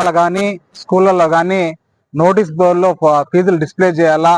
కళాశాల కానీ స్కూళ్ళల్లో కానీ నోటీస్ బోర్డులో ఫీజులు డిస్ప్లే చేయాలా?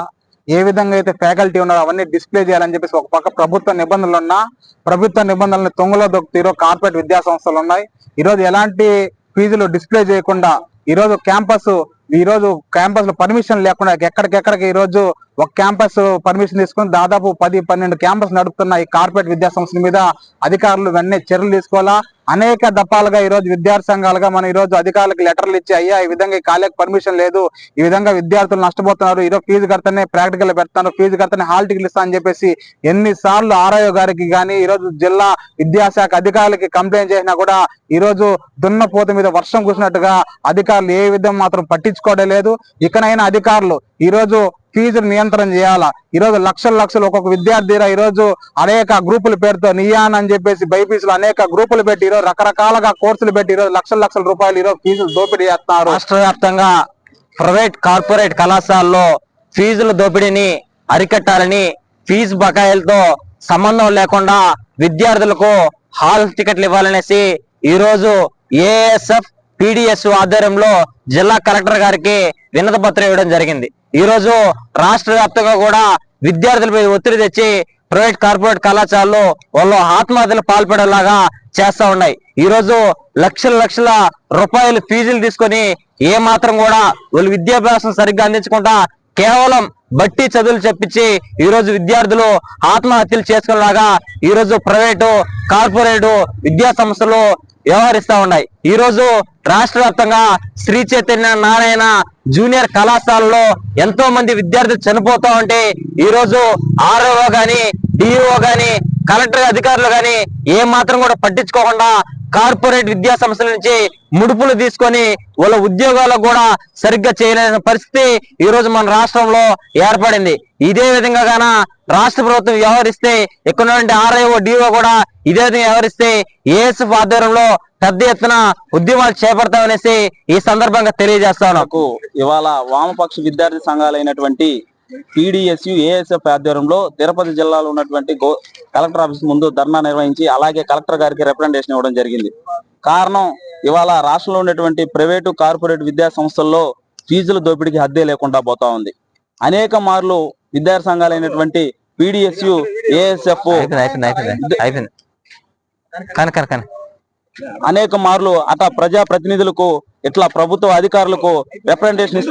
ఏ విధంగా అయితే ఫ్యాకల్టీ ఉన్నారో అవన్నీ డిస్ప్లే చేయాలని చెప్పేసి ఒక పక్క ప్రభుత్వ నిబంధనలు ఉన్నా ప్రభుత్వ నిబంధనలను తొంగలో దొక్కుతీరో కార్పొరేట్ విద్యా సంస్థలు ఉన్నాయి. ఈ రోజు ఎలాంటి ఫీజులు డిస్ప్లే చేయకుండా ఈ రోజు క్యాంపస్ ఈ రోజు క్యాంపస్లో పర్మిషన్ లేకుండా ఎక్కడికెక్కడికి ఈ రోజు ఒక క్యాంపస్ పర్మిషన్ తీసుకుని దాదాపు పది పన్నెండు క్యాంపస్ నడుపుతున్న ఈ కార్పొరేట్ విద్యా సంస్థల మీద అధికారులు వెంటనే చర్యలు తీసుకోవాలా? అనేక దఫాలుగా ఈ రోజు విద్యార్థి సంఘాలుగా మనం ఈ రోజు అధికారులకు లెటర్లు ఇచ్చి అయ్యా ఈ విధంగా ఈ కాలేజ్ పర్మిషన్ లేదు. ఈ విధంగా విద్యార్థులు నష్టపోతున్నారు. ఈరోజు ఫీజు కడితేనే ప్రాక్టికల్ పెడతాను. ఫీజు కడితేనే హాల్ టికెట్లు ఇస్తా అని చెప్పేసి ఎన్నిసార్లు ఆర్ఐఓ గారికి కానీ ఈ రోజు జిల్లా విద్యాశాఖ అధికారులకి కంప్లైంట్ చేసినా కూడా ఈ రోజు దున్నపోత మీద వర్షం కూసినట్టుగా అధికారులు ఏ విధంగా మాత్రం పట్టించుకోవడం లేదు. ఇకనైనా అధికారులు ఈ ఫీజులు నియంత్రణ చేయాలా? ఈరోజు లక్షల లక్షలు ఒక్కొక్క విద్యార్థి ఈరోజు అనేక గ్రూపుల పేరుతో నియాన్ అని చెప్పేసి బైపీసీలు అనేక గ్రూపులు పెట్టి ఈరోజు రకరకాలుగా కోర్సులు పెట్టి ఈరోజు లక్షల లక్షల రూపాయలు ఈరోజు ఫీజులు దోపిడీ చేస్తున్నారు. రాష్ట్ర వ్యాప్తంగా ప్రైవేట్ కార్పొరేట్ కళాశాలలో ఫీజుల దోపిడీని అరికట్టాలని ఫీజు బకాయిలతో సంబంధం లేకుండా విద్యార్థులకు హాల్ టికెట్లు ఇవ్వాలనేసి ఈరోజు ఏఎస్ఎఫ్ పిడిఎస్ ఆధ్వర్యంలో జిల్లా కలెక్టర్ గారికి వినత పత్రం ఇవ్వడం జరిగింది. ఈ రోజు రాష్ట్ర వ్యాప్తంగా కూడా విద్యార్థులపై ఒత్తిడి తెచ్చి ప్రైవేట్ కార్పొరేట్ కళాశాలలో వాళ్ళు ఆత్మహత్యలు పాల్పడేలాగా చేస్తా ఉన్నాయి. ఈ రోజు లక్షల లక్షల రూపాయలు ఫీజులు తీసుకొని ఏ మాత్రం కూడా వాళ్ళు విద్యాభ్యాసం సరిగ్గా అందించకుండా కేవలం బట్టి చదువులు చెప్పించి ఈరోజు విద్యార్థులు ఆత్మహత్యలు చేసుకునేలాగా ఈ రోజు ప్రైవేటు కార్పొరేటు విద్యా సంస్థలు వ్యవహరిస్తూ ఉన్నాయి. ఈ రోజు రాష్ట్ర వ్యాప్తంగా శ్రీ చైతన్య నారాయణ జూనియర్ కళాశాలలో ఎంతో మంది విద్యార్థులు చనిపోతూ ఉంటే ఈరోజు ఆర్ఓ గాని డిఓ గాని కలెక్టర్ అధికారులు గాని ఏ మాత్రం కూడా పట్టించుకోకుండా కార్పొరేట్ విద్యా సంస్థల నుంచి ముడుపులు తీసుకొని వాళ్ళ ఉద్యోగాలకు కూడా సరిగ్గా చేయలేని పరిస్థితి ఈ రోజు మన రాష్ట్రంలో ఏర్పడింది. ఇదే విధంగా గాన రాష్ట్ర ప్రభుత్వం వ్యవహరిస్తే ఇక్కడ నుండి ఆర్ఐఓ డిఓ కూడా ఇదే విధంగా వ్యవహరిస్తే ఏఎస్ఎఫ్ ఆధ్వర్యంలో పెద్ద ఎత్తున ఉద్యమాలు చేపడతామనేసి ఈ సందర్భంగా తెలియజేస్తాను నాకు ఇవాళ వామపక్ష విద్యార్థి సంఘాలైనటువంటి పీడిఎస్యు ఏఎస్ఎఫ్ ఆధ్వర్యంలో తిరుపతి జిల్లాలో ఉన్నటువంటి కలెక్టర్ ఆఫీస్ ముందు ధర్నా నిర్వహించి అలాగే కలెక్టర్ గారికి రిప్రజెంటేషన్ ఇవ్వడం జరిగింది. కారణం ఇవాళ రాష్ట్రంలో ఉన్నటువంటి ప్రైవేటు కార్పొరేట్ విద్యా సంస్థల్లో ఫీజుల దోపిడీకి హద్దే లేకుండా పోతా ఉంది. అనేక మార్లు విద్యార్థి సంఘాలైనటువంటి పీడిఎస్యు ఏఎస్ఎఫ్ అనేక మార్లు అట ప్రజా ప్రతినిధులకు ఇట్లా ప్రభుత్వ అధికారులకు రిప్రజెంటేషన్